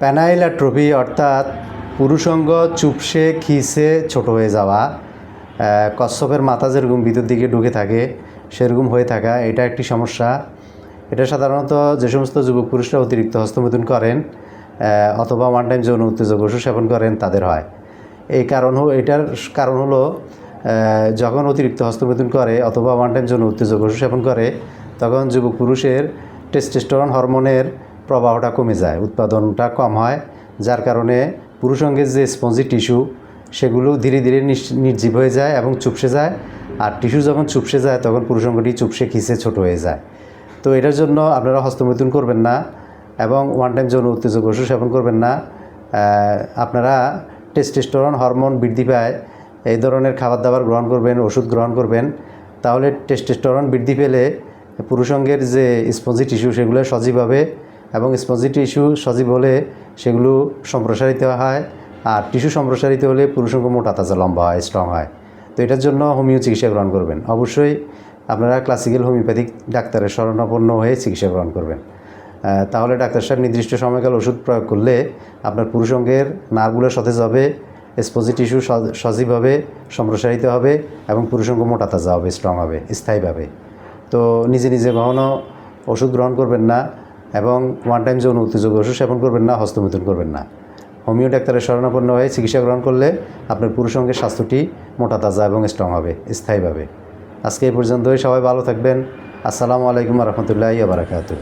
প্যানাইলাট্রফি অর্থাৎ পুরুষঙ্গ চুপসে, খিসে, ছোট হয়ে যাওয়া কচ্ছপের মাথা যেরকম ভিতর দিকে ঢুকে থাকে, সেরকম হয়ে থাকা, এটা একটি সমস্যা। এটা সাধারণত যে সমস্ত যুবক পুরুষরা অতিরিক্ত হস্তমৈথুন করেন অথবা ওয়ান টাইম যৌন উত্তেজক ওষুধ সেবন করেন, তাদের হয়। এই কারণ এটার কারণ হলো যখন অতিরিক্ত হস্তমৈথুন করে অথবা ওয়ান টাইম যৌন উত্তেজক ওষুধ সেবন করে, তখন যুবক পুরুষের টেস্টোস্টেরন হরমোনের প্রবাহটা কমে যায়, উৎপাদনটা কম হয়, যার কারণে পুরুষঙ্গের যে স্পঞ্জি টিস্যু সেগুলো ধীরে ধীরে নির্জীব হয়ে যায় এবং চুপসে যায়। আর টিস্যু যখন চুপসে যায়, তখন পুরুষঙ্গটি চুপসে খিসে ছোট হয়ে যায়। তো এটার জন্য আপনারা হস্তমৈথুন করবেন না এবং ওয়ান টাইম যৌন উত্তেজক ওষুধ সেবন করবেন না। আপনারা টেস্টোস্টেরন হরমোন বৃদ্ধি পায়, এই ধরনের খাবার দাবার গ্রহণ করবেন, ওষুধ গ্রহণ করবেন। তাহলে টেস্টোস্টেরন বৃদ্ধি পেলে পুরুষঙ্গের যে স্পঞ্জি টিস্যু সেগুলো সজীব হবে। এবং স্পঞ্জি টিস্যু সজীব হলে সেগুলো সম্প্রসারিত হয় আর টিস্যু সম্প্রসারিত হলে পুরুষঙ্গ মোটা তাজা লম্বা হয় স্ট্রং হয়। তো এটার জন্য হোমিও চিকিৎসা গ্রহণ করবেন। অবশ্যই আপনারা ক্লাসিক্যাল হোমিওপ্যাথিক ডাক্তারের শরণাপন্ন হয়ে চিকিৎসা গ্রহণ করবেন। তাহলে ডাক্তার সাহেব নির্দিষ্ট সময়কাল ওষুধ প্রয়োগ করলে আপনার পুরুষঙ্গের নার্ভগুলো সতেজ হবে স্পোজি টিস্যু সজীব হবে, সম্প্রসারিত হবে এবং পুরুষঙ্গ মোটা তাজা হবে স্ট্রং হবে স্থায়ীভাবে তো নিজে নিজে কখনও ওষুধ গ্রহণ করবেন না। এবং ওয়ান টাইম যৌন উত্তেজক ওষুধ সেবন করবেন না, হস্তমিথুন করবেন না। হোমিও ডাক্তারের শরণাপন্ন হয়ে চিকিৎসা গ্রহণ করলে আপনার পুরুষ পুরুষঙ্গের স্বাস্থ্যটি মোটা, তাজা এবং স্ট্রং হবে, স্থায়ীভাবে। আজকে এই পর্যন্তই, সবাই ভালো থাকবেন। আসসালামু আলাইকুম রহমতুল্লাহ বারাকাতু